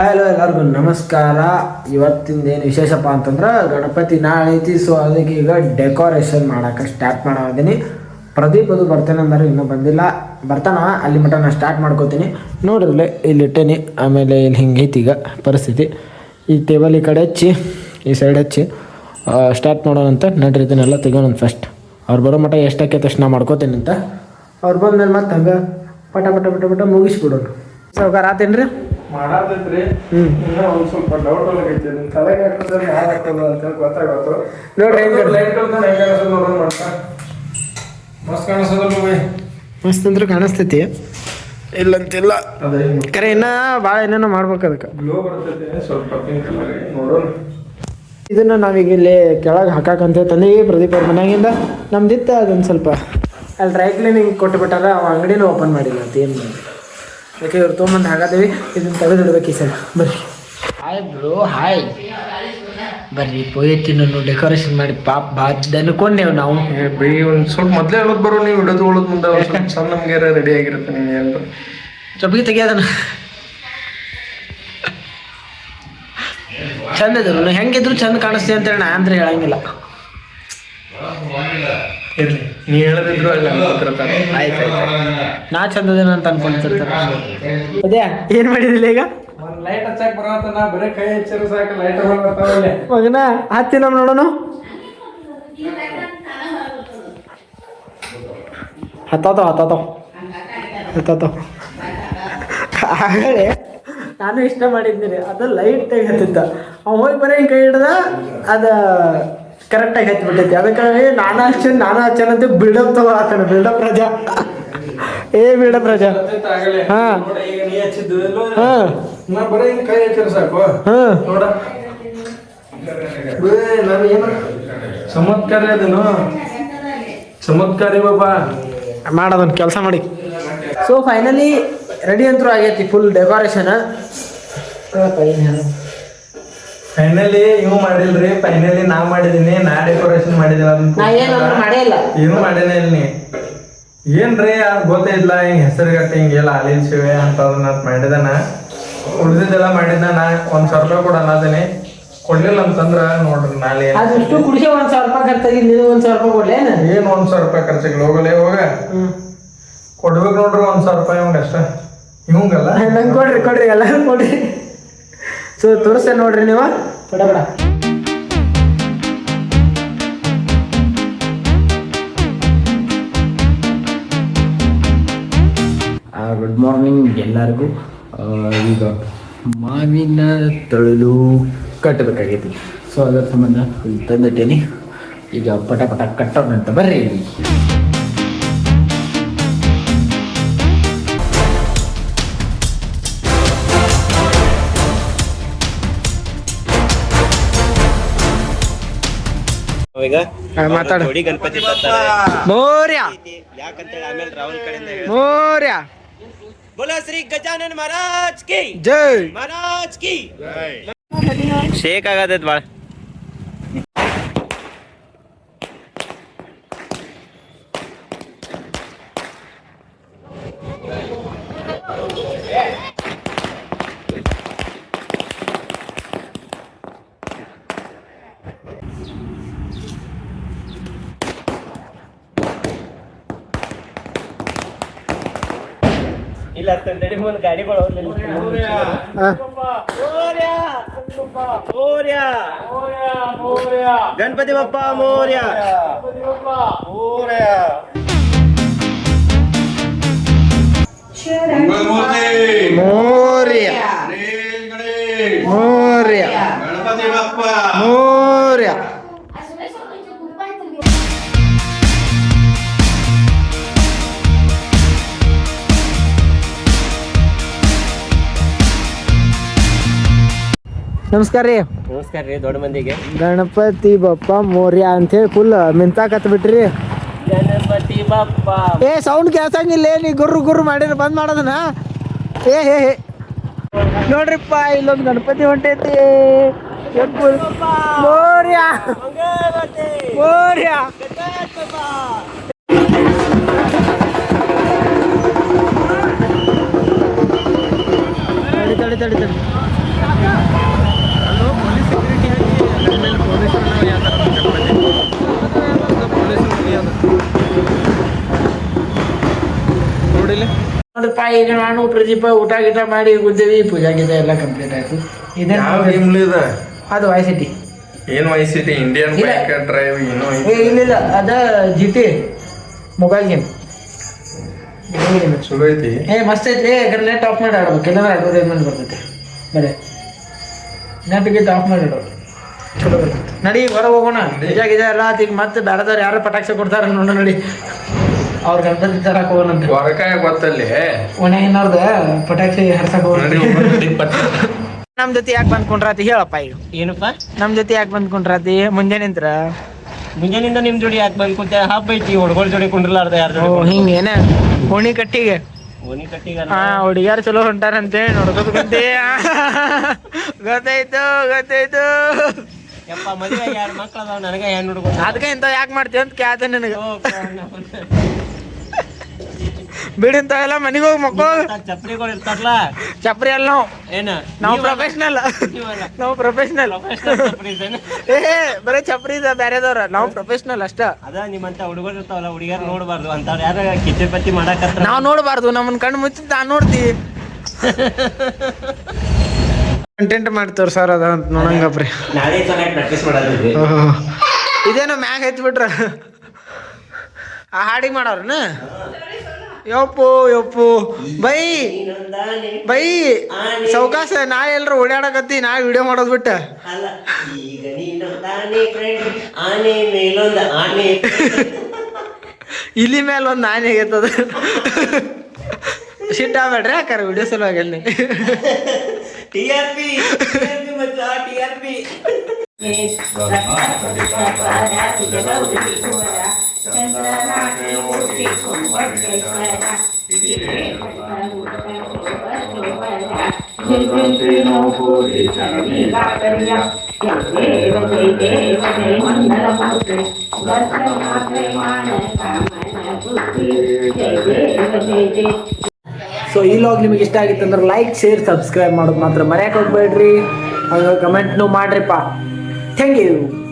Hello ಎಲ್ಲರಿಗೂ ನಮಸ್ಕಾರ. ಇವತ್ತಿಂದ ಏನು ವಿಶೇಷಪ್ಪ ಅಂತಂದ್ರೆ ಗಣಪತಿ ನಾಳೆ ಐತಿ ಸೊ ಅದಕ್ಕೆ ಈಗ ಡೆಕೋರೇಷನ್ ಮಾಡೋಕೆ ಸ್ಟಾರ್ಟ್ ಮಾಡೋದೀನಿ ಪ್ರದೀಪ್ ಅದು ಬರ್ತೇನೆ ಅಂದ್ರೆ ಇನ್ನೂ ಬಂದಿಲ್ಲ. ಬರ್ತಾನ, ಅಲ್ಲಿ ಮಟ್ಟ ನಾನು ಸ್ಟಾರ್ಟ್ ಮಾಡ್ಕೋತೀನಿ. ನೋಡಿರಲೇ ಇಲ್ಲಿ ಇಟ್ಟೇನಿ, ಆಮೇಲೆ ಇಲ್ಲಿ ಹಿಂಗೆ ಐತಿ ಈಗ ಪರಿಸ್ಥಿತಿ. ಈ ಟೇಬಲ್ ಈ ಕಡೆ ಹಚ್ಚಿ, ಈ ಸೈಡ್ ಹಚ್ಚಿ ಸ್ಟಾರ್ಟ್ ಮಾಡೋಣಂತ ನಡ್ರಿ ಇದನ್ನೆಲ್ಲ ತೆಗೋಣ ಫಸ್ಟ್ ಅವ್ರು ಬರೋ ಮಟ್ಟ ಎಷ್ಟಕ್ಕೆ ತಕ್ಷಣ ಮಾಡ್ಕೋತೀನಿ ಅಂತ. ಅವ್ರು ಬಂದ್ಮೇಲೆ ಮತ್ತೆ ಹಂಗೆ ಪಟ ಪಟ ಪಟ ಪಟ ಮುಗಿಸ್ಬಿಡೋಣ. ಸಾವ್ಕಾರ ಆತೇನ್ರಿ? ಮಾಡಾತೈತ್ರಿ. ಹ್ಮ್. ಇನ್ನೂ ಒಂದ್ ಸ್ವಲ್ಪ ಡೌಟ್ ಆಗೈತಿ ನಿಮ್ ತಲೆಗೆ ಹಾಕಿದ್ರೆ ಯಾರು ಹಾಕೋದು ಅಂತ ಹೇಳಿ ಗೊತ್ತಾಗತ್ತು ನೋಡ್ರಿ ಹೆಂಗೆ ಲೈಟ್ ಕಳ್ಕೊಂಡು ಹೆಂಗ ಅನ್ಸೋದು ನೋಡೋಣ ಮಾಡ್ತಾ ಮಸ್ತ್ ಕಾಣಿಸೋದಲ್ಲ ಬೈ ಮಸ್ತ್ ಅಂದ್ರೆ ಕಾಣಿಸ್ತೈತಿ. ಇಲ್ಲಂತಿಲ್ಲ. ಖರೆ ಕರೆ ಇನ್ನ ಭಾಳ ಏನೇನೋ ಮಾಡ್ಬೇಕು ಅದಕ್ಕೆ. ಗ್ಲೋ ಬರ್ತೈತಿ ಸ್ವಲ್ಪ ಪಿಂಕ್ ಕಲರ್ ನೋಡೋಣ. ಇದನ್ನ ನಾವೀಗ ಇಲ್ಲಿ ಕೆಳಗೆ ಹಾಕಾಕಂತ ತಂದೀವಿ ಪ್ರದೀಪ್ ಅವ್ರ ಮನ್ಯಾಗಿಂದ. ನಮ್ದಿತ್ತ ಅದೊಂದು ಸ್ವಲ್ಪ. ಅಲ್ಲಿ ಡ್ರೈ ಕ್ಲೀನಿಂಗ್ ಕೊಟ್ಟು ಬಿಟ್ಟಾರ ಅವ ಅಂಗಡಿನೂ ಓಪನ್ ಮಾಡಿಲ್ಲ ಅಂತ ಏನು ಮಾಡಿ ಅದಕ್ಕೆ ಇವ್ರು ತೊಗೊಂಬಂದು ಹಾಗಾದೇವಿ? ಇದನ್ನ ತೆಗೆದಿಡ್ಬೇಕು ಈ ಸಲ. ಬರ್ರಿ. ಹಾಯ್ ಬ್ರೋ ಹಾಯ್ ಬರ್ರಿ ಪೋಯತಿನನ್ನು ಡೆಕೋರೇಷನ್ ಮಾಡಿ ಪಾಪ ಬಾಜ್ ಅನ್ಕೊಂಡೇವು ನಾವು. ಬೈ ಒಂದ್ ಸ್ವಲ್ಪ ಮೊದ್ಲೇ ಹೇಳೋದ್ ಬರೋ ನೀವು ಹಿಡಿದು ಉಳದ್ ಮುಂದೆ ಒಂದ್ ಸ್ವಲ್ಪ ಸಣ್ಣ ನಮ್ಗೆ ರೆಡಿ ಆಗಿರುತ್ತೆ ನಿಮ್ಗೆ ಎಲ್ಲರೂ ಚೊಪ್ಪಿಗೆ ತೆಗಿಯೋದನ್ನ ಚಂದ ಇದ್ರು ಹೆಂಗಿದ್ರು ಚಂದ ಕಾಣಿಸ್ತೀವಿ ಅಂತೇಳಿ ನಾ ಅಂದ್ರೆ ಹೇಳಂಗಿಲ್ಲ. ಇರ್ಲಿ. ನೀ ಹೇಳದಿದ್ರು ಅಲ್ಲಿ ಅನ್ಕೊತಿರ್ತಾನೆ ಆಯ್ತು ನಾ ಚಂದದೇನ ಅಂತ ಅನ್ಕೊಂತಿರ್ತಾರೆ ಅದೇ ಏನು ಮಾಡಿದಿಲ್ಲ ಈಗ? ಲೈಟ್ ಹಚ್ಚಾಕ್ ಬರತ್ತ ನಾ ಬರೀ ಕೈ ಹಚ್ಚಿರ ಸಾಕು ಲೈಟ್ ಬರ್ತಾವಲ್ಲೇ ಮಗನ ಹತ್ತಿ ನಮ್ ನೋಡೋಣ ಹತ್ತಾತೋ ಹತ್ತಾತೋ. ಹತ್ತಾತೋ. ಆಗಲೇ ನಾನು ಇಷ್ಟ ಮಾಡಿದ್ದೀನಿ ಅದು ಲೈಟ್ ತೆಗೆ ಹತ್ತಿದ್ದ ಅವ ಹೋಗಿ ಬರೀ ಹಿಂಗ್ ಕೈ ಹಿಡ್ದ ಅದ ಕರೆಕ್ಟಾಗಿ ಹತ್ಬಿಟ್ಟೈತಿ ಅದಕ್ಕೆ ನಾನು ಹಚ್ಚನ್ ನಾನು ಹಚ್ಚನ್ ಅಂತ ಬಿಲ್ಡಪ್ ತಗೊಳತ್ತಾನ ಬಿಲ್ಡಪ್ ರಜಾ. ಏ ಬಿಲ್ಡಪ್ ರಜಾ. ಹಾಂ ಹಾ. ನೋಡ ಈಗ ನೀ ಹಚ್ಚಿದ್ದು ಎಲ್ಲೋ ಹಾ. ನಾ ಬರೀ ಕೈ ಹಚ್ಚಿರ ಸಾಕು. ಹಾ. ನೋಡ. ಬೇ, ನಾನು ಏನು ಚಮತ್ಕಾರಿ ಅದೇನು ಚಮತ್ಕಾರಿ ಬಾಬಾ. ಮಾಡೋದೊಂದು ಕೆಲಸ ಮಾಡಿ. ಸೊ ಫೈನಲಿ ರೆಡಿ ಅಂತರೂ ಆಗೈತಿ ಫುಲ್ ಡೆಕೋರೇಷನ್ ಫೈನಲಿ ಇವ್ ಮಾಡಿಲ್ರಿ. ಫೈನಲಿ ನಾ ಮಾಡಿದೀನಿ. ನಾ ಡೆಕೋರೇಷನ್ ಮಾಡಿದಿಲ್ಲ ನಾ ಏನಂದ್ರೂ ಮಾಡೇ ಇಲ್ಲ. ಏನು ಮಾಡೇನೆ ಇಲ್ಲಿ ಏನ್ರಿ ಗೊತ್ತಿಲ್ಲ ಹಿಂಗ ಹೆಸರು ಹಿಂಗ್ ಹೆಸರುಗಟ್ಟ ಹಿಂಗೆಲ್ಲ ಹಾಲಿನ ಶಿವೆ ಅಂತ ಅದನ್ನ ಮಾಡಿದಾನ. ಉಳಿದಿದ್ದೆಲ್ಲ ಮಾಡಿದ್ನ ನಾ ಒಂದ್ ಸಾವಿರ ರೂಪಾಯಿ ಕೊಡ ಅನ್ನತೀನಿ ಕೊಡ್ಲಿಲ್ಲ ಅಂತಂದ್ರ ನೋಡ್ರಿ ನಾಳೆ ಅದಿಷ್ಟು ಕುಡಿಸಿ ಒಂದ್ ಸಾವಿರ ರೂಪಾಯಿ ಖರ್ಚಾಗಿ ನೀವು ಒಂದ್ ಸಾವಿರ ರೂಪಾಯಿ ಕೊಡ್ಲೇನ ಏನ್? ಒಂದ್ ಸಾವಿರ ರೂಪಾಯಿ ಖರ್ಚಿಗೆ ಹೋಗಲೇ ಹೋಗ. ಕೊಡ್ಬೇಕು ನೋಡ್ರಿ ಒಂದ್ ಸಾವಿರ ರೂಪಾಯಿ ಅವಂಗ ಅಷ್ಟ ಇವಂಗಲ್ಲ. ನಂಗೆ ಕೊಡ್ರಿ ಕೊಡ್ರಿ ಎಲ್ಲ ಕೊಡ್ರಿ. ಸೊ ತೋರಿಸ್ತೇನೆ ನೋಡ್ರಿ ನೀವು. ಬಡ ಬಡ ಗುಡ್ ಮಾರ್ನಿಂಗ್ ಎಲ್ಲರಿಗೂ. ಈಗ ಮಾವಿನ ತೊಳಲು ಕಟ್ಟಬೇಕಾಗೈತಿ. ಸೊ ಅದರ ಸಂಬಂಧ ತಂದಿಟ್ಟೇನಿ. ಈಗ ಪಟ ಪಟ ಕಟ್ಟೋಣ ಅಂತ ಬರ್ರಿ ಮಾತಾಡ. ಜೋಡಿ ಗಣಪತಿ ತರ್ತಾರೆ ಮೋರ್ಯ. ಯಾಕಂತೇಳಿ ಆಮೇಲೆ ರಾಹುಲ್ ಕಡೆಯಿಂದ ಹೇಳಿ ಮೋರ್ಯ. ಬೋಲೋ ಶ್ರೀ ಗಜಾನನ್ ಮಹಾರಾಜ್ ಕಿ. ಜೈ. ಮಹಾರಾಜ್ ಕಿ. ಶೇಕ್ ಆಗತೈತ್ ಬಾಳ. ಇಲ್ಲ ತಂದಡಿ ಮುಂದೆ ಗಾಡಿಗಳು ಗಣಪತಿ ಬಪ್ಪ ಮೋರ್ಯ ಮೋರ್ಯ. ಮೋರ್ಯ. ಗಣಪತಿ. ಬಪ್ಪ ಮೋರ್ಯ. ನಮಸ್ಕಾರ ರೀ. ನಮಸ್ಕಾರ ರೀ ದೊಡ್ಡ ಮಂದಿಗೆ. ಗಣಪತಿ ಬಪ್ಪ ಮೋರ್ಯ ಅಂತೇಳಿ ಫುಲ್ ಮಿಂತಾಕತ್ ಬಿಟ್ರಿ. ಗಣಪತಿ ಬಪ್ಪ. ಏ ಸೌಂಡ್ ಕೇಳ್ಸಂಗಿಲ್ಲ ನೀ ಗುರು ಗುರು ಮಾಡಿದ್ರೆ ಬಂದ್ ಮಾಡೋದನ ಏ ಹೇ ಹೇ. ನೋಡ್ರಿಪ್ಪ ಇಲ್ಲೊಂದು ಗಣಪತಿ ಹೊಂಟೈತಿ. ಮೋರ್ಯ. ಮೋರ್ಯ. ತಡಿ ತಡಿ ತಡಿ ತಡಿ. ಈಗ ನಾನು ಪ್ರದೀಪ ಊಟ ಗೀಟ ಮಾಡಿ ಗುದ್ದೇವಿ ಪೂಜಾ ಗೀತ ಎಲ್ಲ ಕಂಪ್ಲೀಟ್ ಆಯ್ತು. ಇದೇ ಅದು ವಾಯ್ ಸಿಟಿ ಏನ್ ವೈ city Indian bank bike drive ಏನು ಏ ಇಲ್ಲ ಇಲ್ಲ ಅದ ಜಿ ಟಿ ಮೊಬೈಲ್ ಗೇಮ್ ಚಲೋ ಐತಿ. ಏ ಮಸ್ತ್ ಐತಿ. ಏ ನೆಟ್ ಆಫ್ ಮಾಡಿ ಆಡ್ಬೇಕು. ಇಲ್ಲಾಂದ್ರೆ ಅಡ್ವರ್ಟೈಸ್ಮೆಂಟ್ ಬರ್ತೈತೆ ಬರೇ. ನೆಟ್ ಗಿಟ್ ಆಫ್ ಮಾಡಿ ಆಡೋದು ಚಲೋ ಬರ್ತೈತೆ. ನಡಿ ಹೊರ ಹೋಗೋಣ. ನಿಜ ಗಿಜ ಎಲ್ಲ ಆತ್. ಈಗ ಮತ್ತೆ ಬೇರೆದವ್ರು ಯಾರು ಪಟಾಕ್ಷೆ ಕೊಡ್ತಾರ ನೋಡೋಣ ನಡಿ. ಅವ್ರ ಗಣಪತಿ ತರಕ್ ಹೋಗೋಣಂತ ಹೊರಕಾಯ ಗೊತ್ತಲ್ಲಿ. ಒಣ ಏನಾರ್ದ ಪಟಾಕಿ ಹರ್ಸಕ್. ನಮ್ ಜೊತೆ ಯಾಕೆ ಬಂದ್ಕೊಂಡ್ರಾತಿ ಹೇಳಪ್ಪ ಈಗ. ಏನಪ್ಪ? ನಮ್ ಜೊತೆ ಯಾಕೆ ಬಂದ್ಕೊಂಡ್ರಾತಿ ಮುಂಜಾನೆ ನಿಂತ್ರ? ಮುಂಜಾನಿಂದ ನಿಮ್ ಜೋಡಿ ಯಾಕೆ ಬಂದ್ ಕುಂತ? ಹಬ್ಬ ಐತಿ ಹುಡುಗರ ಜೋಡಿ ಕುಂಡ್ರಲಾರ್ದ ಯಾರ ಓ ಏನ ಹಿಂಗೇನ? ಓಣಿ ಕಟ್ಟಿಗೆ. ಓಣಿ ಕಟ್ಟಿಗ ಹಾ ಹುಡುಗಿಯಾರು ಚಲೋ ಹೊಂಟಾರಂತೆ ನೋಡ್ಕೋತ ಕುಂತಿ. ಗೊತ್ತಾಯ್ತು ಗೊತ್ತಾಯ್ತು. ಯಪ್ಪ ಮದುವೆ ಯಾರ್ ಮಕ್ಳು ಅದಾವ ನನಗ ಹೆಣ್ಣು ಹುಡುಗ ಅದಕ್ಕೆ ಇಂತ ಯಾಕೆ ಮಾಡ್ತೀವಿ ಅಂತ ಕೇಳ್ದೆ ನಿನಗೆ. ಬಿಡಿ ಎಲ್ಲ ಮನೆಗೆ ಹೋಗಿ ಮಕ್ಕಳು. ಚಪ್ರಿಗಳು ಇರ್ತಾರಲ್ಲ. ಚಪ್ರಿ ಅಲ್ಲ ನಾವು. ಏನ? ನಾವು ಪ್ರೊಫೆಷನಲ್ ನಾವು ಪ್ರೊಫೆಷನಲ್. ಏ ಬರೀ ಚಪ್ರಿ ಇದೆ ಬೇರೆದವ್ರ ನಾವು ಪ್ರೊಫೆಷನಲ್ ಅಷ್ಟ. ಅದ ನಿಮ್ಮಂತ ಹುಡುಗರು ಇರ್ತಾವಲ್ಲ ಹುಡುಗಿಯರ್ ನೋಡಬಾರ್ದು. ಅಂತ ಯಾರ ಕಿಚ್ಚೆ ಪತ್ತಿ ಮಾಡಕ್ಕ ನಾವು ನೋಡಬಾರ್ದು. ನಮ್ಮನ್ನ ಕಣ್ಣು ಮುಚ್ಚಿ ನಾನು ನೋಡ್ತೀವಿ ಕಂಟೆಂಟ್ ಮಾಡ್ತಾರ ಸರ್ ಅದ ಅಂತ ನೋಡಂಗಪ್ರಿ ನಾಳೆ ಚೆನ್ನಾಗಿ ಪ್ರಾಕ್ಟೀಸ್ ಮಾಡೋದು. ಇದೇನೋ ಮ್ಯಾಗ ಹಚ್ಬಿಟ್ರ ಆ ಹಾಡಿಗೆ ಮಾಡವ್ರನ ಯಪ್ಪು ಯಪ್ಪು. ಬೈ. ಬೈ. ಸೌಕಾಸ ನಾ ಎಲ್ರು ಓಡಾಡಕತ್ತಿ ನಾ ವಿಡಿಯೋ ಮಾಡೋದ್ ಬಿಟ್ಟ. ಅಲ್ಲ ಈಗ ನೀನು ತಾನೇ ಫ್ರೆಂಡ್ ಆನೆ ಮೇಲೊಂದು ಆನೆ. ಇಲ್ಲಿ ಮೇಲೆ ಒಂದು ಆನೆ ಆಗೈತದ ಸಿಟ್ಟ ಆಗ್ಬೇಡ್ರಿ ಯಾಕಾರ ವಿಡಿಯೋ ಸಲುವಾಗಿ ಅಲ್ಲಿ? ಟಿ ಆರ್ ಪಿ ಮಚ್ಚ ಟಿ ಆರ್ ಪಿ ಸೊ ಈ ಲಾಗ್ ನಿಮಗೆ ಇಷ್ಟ ಆಗಿತ್ತು ಅಂದ್ರೆ ಲೈಕ್ ಶೇರ್ ಸಬ್ಸ್ಕ್ರೈಬ್ ಮಾಡೋದು ಮಾತ್ರ ಮರ್ಯಾಕೆ ಹೋಗ್ಬೇಡ್ರಿ. ಹಂಗೆ ಕಮೆಂಟ್ನು ಮಾಡ್ರಿಪ್ಪ. Thank you